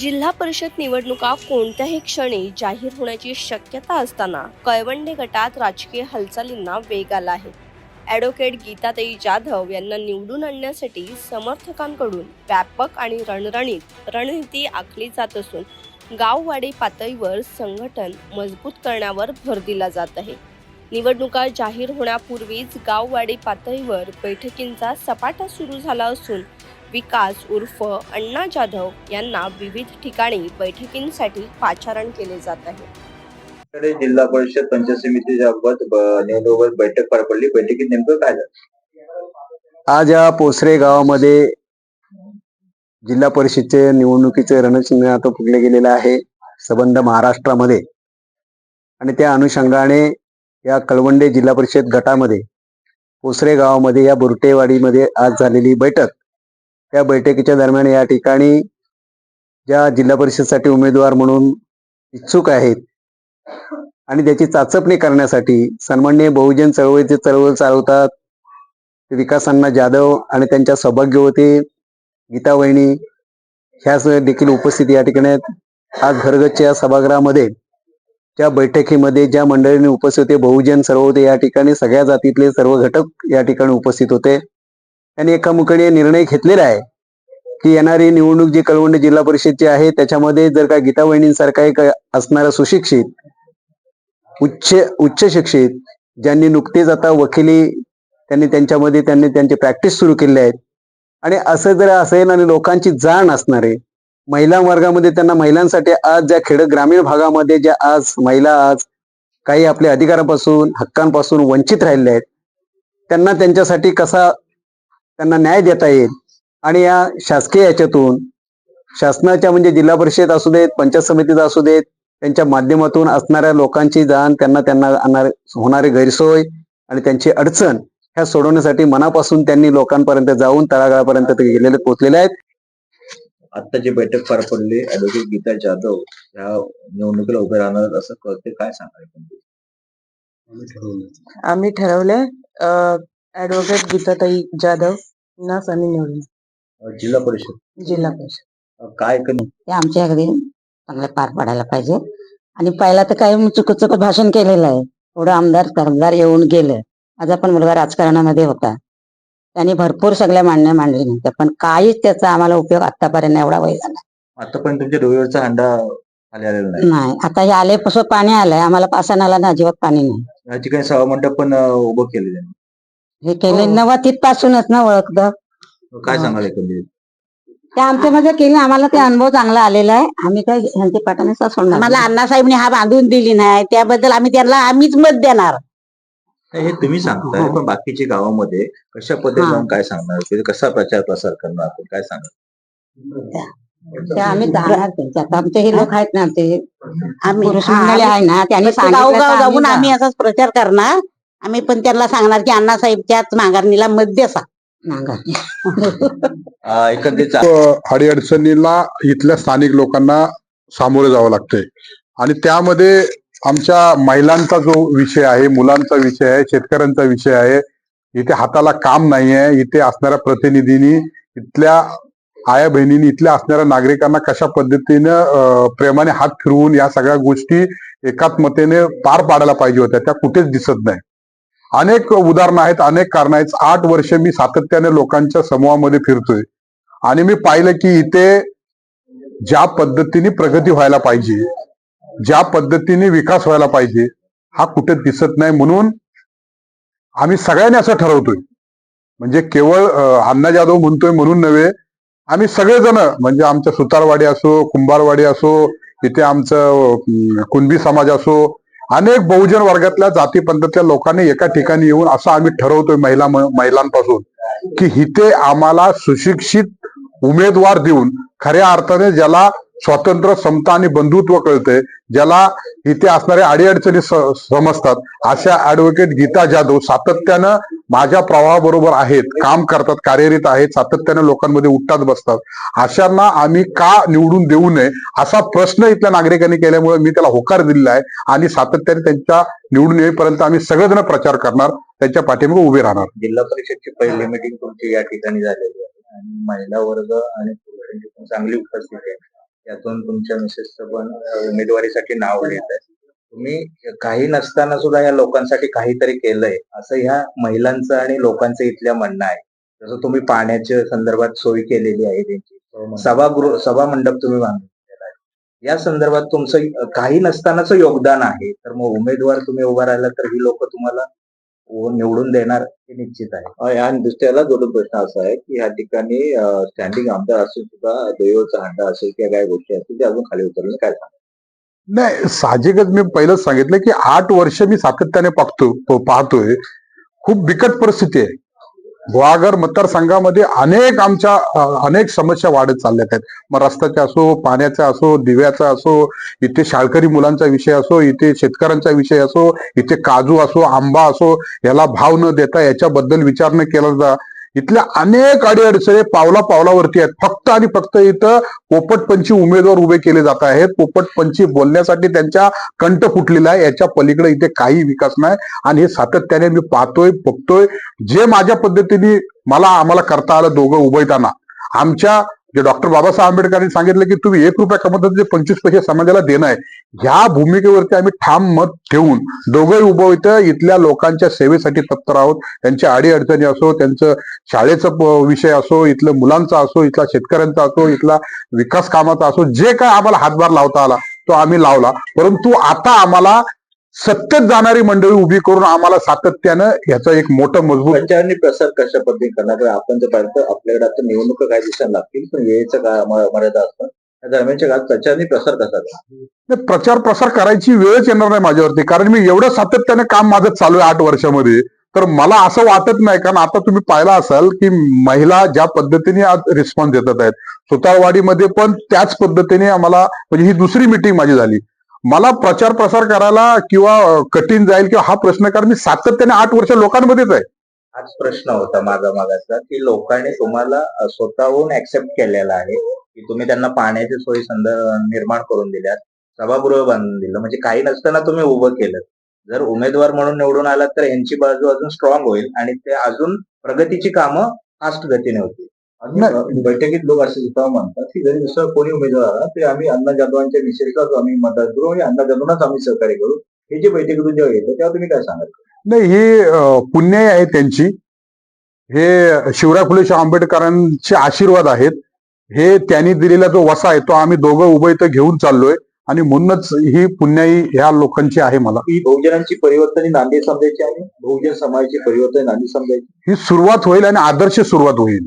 जिल्हा परिषद निवडणुका कोणत्याही क्षणी जाहीर होण्याची शक्यता असताना कळवंडे गटात राजकीय हालचालींना वेग आला आहे. ॲडव्होकेट गीताताई जाधव यांना निवडून आणण्यासाठी समर्थकांकडून व्यापक आणि रणरणीत रणनीती आखली जात असून गाववाडी पातळीवर संघटन मजबूत करण्यावर भर दिला जात आहे. निवडणुका जाहीर होण्यापूर्वीच गाववाडी पातळीवर बैठकींचा सपाटा सुरू झाला असून विकास उर्फ अण्णा जाधव यांना विविध ठिकाणी बैठकींसाठी पाचारण केले जात आहे. जिल्हा परिषद पंचायत समितीच्या ब- निवडणुकीवर बैठक पार पडली बैठकीत नेमकं काय झालं? आज या पोसरे गावामध्ये जिल्हा परिषदचे निवडणुकीचे रणचिन्ह आता फुटले गेलेलं आहे. संबंध महाराष्ट्रामध्ये. आणि त्या अनुषंगाने या कळवंडे जिल्हा परिषद गटामध्ये पोसरे गावामध्ये या बुरटेवाडीमध्ये आज झालेली बैठक. त्या बैठकीच्या दरम्यान या ठिकाणी ज्या जिल्हा परिषदसाठी उमेदवार म्हणून इच्छुक आहेत आणि त्याची चाचपणी करण्यासाठी सन्मान्य बहुजन चळवळीचे चळवळ चालवतात विकास अण्णा जाधव आणि त्यांच्या सौभाग्यवती गीता वहिनी ह्या देखील उपस्थित या ठिकाणी आहेत. आज घरगतच्या सभागृहामध्ये ज्या बैठकीमध्ये ज्या मंडळींनी उपस्थित होते बहुजन सर्व होते या ठिकाणी सगळ्या जातीतले सर्व घटक या ठिकाणी उपस्थित होते त्यांनी एकामुखाने निर्णय घेतलेला आहे की येणारी निवडणूक जी कळवंडी जिल्हा परिषदची आहे त्याच्यामध्ये जर का गीता वहिनींसारखा एक असणारा सुशिक्षित उच्च उच्च शिक्षित ज्यांनी नुकतेच आता वकिली त्यांनी त्यांच्यामध्ये त्यांनी त्यांची प्रॅक्टिस सुरू केली आहेत आणि असं जर असेल आणि लोकांची जाण असणारे महिला वर्गामध्ये त्यांना महिलांसाठी आज ज्या खेड ग्रामीण भागामध्ये ज्या आज महिला आज काही आपल्या अधिकारापासून हक्कांपासून वंचित राहिल्या आहेत त्यांना त्यांच्यासाठी कसा त्यांना न्याय देता येईल? आणि या शासकीय याच्यातून शासनाच्या म्हणजे जिल्हा परिषद असू देत पंचायत समितीचा असू देत त्यांच्या माध्यमातून असणाऱ्या लोकांची जाण त्यांना त्यांना होणारी गैरसोय आणि त्यांची अडचण ह्या सोडवण्यासाठी मनापासून त्यांनी लोकांपर्यंत जाऊन तळागाळापर्यंत ते गेलेले पोहोचलेले आहेत. आता जी बैठक पार पडली ऍडव्होकेट गीता जाधव ह्या निवडणुकीला उभे राहणार असं कळते काय सांगायचं आम्ही ठरवले ऍडव्होकेट गीताताई जाधव नाच आम्ही निवडून जिल्हा परिषद. जिल्हा परिषद. काय कमी? ते आमच्या घरी चांगलं पार पाडायला पाहिजे. आणि पहिला तर काही चुक चुक भाषण केलेलं आहे. थोडं आमदार खासदार येऊन गेलं. माझा पण मुलगा राजकारणामध्ये होता. त्यांनी भरपूर सगळ्या मांडण्या मांडल्या नव्हत्या. पण काहीच त्याचा आम्हाला उपयोग आतापर्यंत एवढा वय झाला आतापर्यंत तुमच्या डोळ्यावरचा हंडा खाली आलेला नाही. नाही. आता हे आलेपासून पाणी आलंय. आम्हाला पासनाला ना अजिबात पाणी नाही. या ठिकाणी पण अं, उभं केले त्यांनी हे केले नवा पासूनच ना ओळखतं काय. सांगाल एकंदरीत? ते आमच्यामध्ये केले आम्हाला ते अनुभव चांगला आलेला आहे. आम्ही काय ह्यांचे पाठाने सोडणार आम्हाला अण्णासाहेबनी हा बांधून दिली नाही. त्याबद्दल आम्ही त्यांना आम्हीच मत देणार. नाही, हे तुम्ही सांगताय पण बाकीच्या गावामध्ये कशा पद्धतीने जाऊन काय सांगणार? म्हणजे कसा प्रचार प्रसार करणार? आपण काय सांगणार ते आम्ही जाणार त्यांच्यात आमचे हे लोक आहेत ना ते आम्ही पुरुष हा, मंडळी आहे ना त्यांनी प्रत्येक सांगितलं गावगाव तर जाऊन आम्ही आम्ही असाच प्रचार करणार. आम्ही पण त्यांना सांगणार की अण्णासाहेबच्याच माघारणीला मत देसा. एकंदरीत अडीअडचणीला इथल्या स्थानिक लोकांना सामोरे जावं लागतंय. आणि त्यामध्ये आमच्या महिलांचा जो विषय आहे मुलांचा विषय आहे शेतकऱ्यांचा विषय आहे इथे हाताला काम नाही आहे इथे असणाऱ्या प्रतिनिधींनी इथल्या आया बहिणींनी इथल्या असणाऱ्या नागरिकांना कशा पद्धतीनं प्रेमाने हात फिरवून या सगळ्या गोष्टी एकात्मतेने पार पाडायला पाहिजे होत्या त्या कुठेच दिसत नाही. अनेक उदाहरणं आहेत अनेक कारण आहेत. आठ वर्ष मी सातत्याने लोकांच्या समूहामध्ये फिरतोय. आणि मी पाहिलं की इथे ज्या पद्धतीने प्रगती व्हायला पाहिजे ज्या पद्धतीने विकास व्हायला पाहिजे हा कुठे दिसत नाही म्हणून आम्ही सगळ्यांनी असं ठरवतोय. म्हणजे केवळ अण्णा जाधव म्हणतोय म्हणून नव्हे आम्ही सगळेजण म्हणजे आमच्या सुतारवाडी असो कुंभारवाडी असो इथे आमचं कुणबी समाज असो अनेक बहुजन वर्गातल्या जातीपंथातल्या लोकांनी एका ठिकाणी येऊन असं आम्ही ठरवतोय महिला महिलांपासून की इथे आम्हाला सुशिक्षित उमेदवार देऊन खऱ्या अर्थाने ज्याला स्वातंत्र्य समता आणि बंधुत्व कळतंय ज्याला इथे असणाऱ्या अडीअडचणी समजतात. अशा ऍडव्होकेट गीता जाधव सातत्यानं माझ्या प्रवाहाबरोबर आहेत काम करतात कार्यरत आहेत सातत्यानं लोकांमध्ये उठतात बसतात. अशांना आम्ही का निवडून देऊ नये असा प्रश्न इथल्या नागरिकांनी केल्यामुळे मी त्याला होकार दिलेला आहे आणि सातत्याने त्यांच्या निवडून येईपर्यंत आम्ही सगळेजण प्रचार करणार त्यांच्या पाठीमागे उभे राहणार. जिल्हा परिषदची पहिली मीटिंग तुमची या ठिकाणी झालेली आहे. आणि महिला वर्ग आणि पुरुषांची चांगली उपस्थिती आहे. त्यातून तुमच्या मिसेसचं पण उमेदवारीसाठी नाव लिहित आहे तुम्ही काही नसताना सुद्धा या लोकांसाठी काहीतरी केलंय असं ह्या महिलांचं आणि लोकांचं इथल्या म्हणणं आहे. जसं तुम्ही पाण्याच्या संदर्भात सोय केलेली आहे त्यांची. सभागृह सभा मंडप तुम्ही आहे. या संदर्भात तुमचं काही नसतानाच योगदान आहे. तर मग उमेदवार तुम्ही उभा राहिला तर ही लोक तुम्हाला निवडून देणार हे निश्चित आहे. आणि दुसऱ्याला जोडून प्रश्न असा आहे की या ठिकाणी स्टँडिंग आमदार असून सुद्धा दैवचा हंडा असेल किंवा काय गोष्टी असतील ते अजून खाली उतरले. काय सांगा नाही साहजिकच मी पहिलंच सांगितलं की आठ वर्ष मी सातत्याने पाहतो पाहतोय. खूप बिकट परिस्थिती आहे. गुहागर मतदारसंघामध्ये अनेक आमच्या अनेक समस्या वाढत चालल्यात आहेत. मग रस्त्याच्या असो पाण्याचा असो दिव्याचा असो इथे शाळकरी मुलांचा विषय असो इथे शेतकऱ्यांचा विषय असो इथे काजू असो आंबा असो याला भाव न देता याच्याबद्दल विचार न केला जा इथल्या अनेक अडीअडचणी पावला पावलावरती आहेत. फक्त आणि फक्त इथं पोपटपंची उमेदवार उभे केले जात आहेत. पोपटपंची बोलण्यासाठी त्यांच्या कंठ फुटलेला आहे. याच्या पलीकडे इथे काही विकास नाही. आणि हे सातत्याने मी पाहतोय बघतोय. जे माझ्या पद्धतीने मला आम्हाला करता आलं दोघं उभयताना आमच्या जे डॉक्टर बाबासाहेब आंबेडकरांनी सांगितलं की तुम्ही एक रुपया कमवतात जे पंचवीस पैसे समाजाला देणं आहे. ह्या भूमिकेवरती आम्ही ठाम मत ठेवून दोघंही उभं इथं इथल्या लोकांच्या सेवेसाठी तत्पर आहोत. त्यांच्या अडीअडचणी असो त्यांचं शाळेचं विषय असो इथलं मुलांचा असो इथला शेतकऱ्यांचा असो इथला विकास कामाचा असो जे काय आम्हाला हातभार लावता आला तो आम्ही लावला. परंतु आता आम्हाला सत्तेत जाणारी मंडळी उभी करून आम्हाला सातत्यानं याचं एक मोठं मजबूत आणि प्रसार कशा पद्धतीने करणार? आपण जर पाहिलं आपल्याकडे आता निवडणुका काही दिवसांनी लागतील पण वेळेचा काळ मर्यादा असतात दरम्यानच्या काळात प्रसार कसा प्रचार प्रसार करायची वेळच येणार नाही माझ्यावरती कारण मी एवढं सातत्याने काम माझं चालू आहे आठ वर्षामध्ये. तर मला असं वाटत नाही कारण आता तुम्ही पाहिला असाल की महिला ज्या पद्धतीने आज रिस्पॉन्स देतात आहेत. सुतारवाडीमध्ये पण त्याच पद्धतीने आम्हाला म्हणजे ही दुसरी मिटिंग माझी झाली. मला प्रचार प्रसार करायला किंवा कठीण जाईल किंवा हा प्रश्न कारण मी सातत्याने आठ वर्ष लोकांमध्येच आहे. हाच प्रश्न होता माझा मागाचा की लोकांनी तुम्हाला स्वतःहून ऍक्सेप्ट केलेला आहे की तुम्ही त्यांना पाण्याची सोयी संद- निर्माण करून दिल्यात सभागृह बांधून दिलं म्हणजे काही नसताना तुम्ही उभं केलं. जर उमेदवार म्हणून निवडून आलात तर यांची बाजू अजून स्ट्रॉंग होईल आणि ते अजून प्रगतीची कामं फास्ट गतीने होतील. आणि बैठकीत लोक असे सुद्धा म्हणतात की जरी दुसरा कोणी उमेदवार आला ते आम्ही अण्णा जाधवांच्या विषयीचाच आम्ही मदत करू आणि अण्णा जाधवांनाच आम्ही सहकार्य करू. हे जे बैठकीतून जेव्हा येतं तेव्हा तुम्ही काय सांगाल? नाही हे पुण्याई आहे त्यांची. हे शिवराय फुले शाहू आंबेडकरांचे आशीर्वाद आहेत. हे त्यांनी दिलेला जो वसा आहे तो आम्ही दोघं उभं इथं घेऊन चाललोय. आणि म्हणूनच ही पुण्याई ह्या लोकांची आहे मला. ही बहुजनांची परिवर्तन ही नांदी समजायची आणि बहुजन समाजाची परिवर्तन नांदी समजायची ही सुरुवात होईल आणि आदर्श सुरुवात होईल.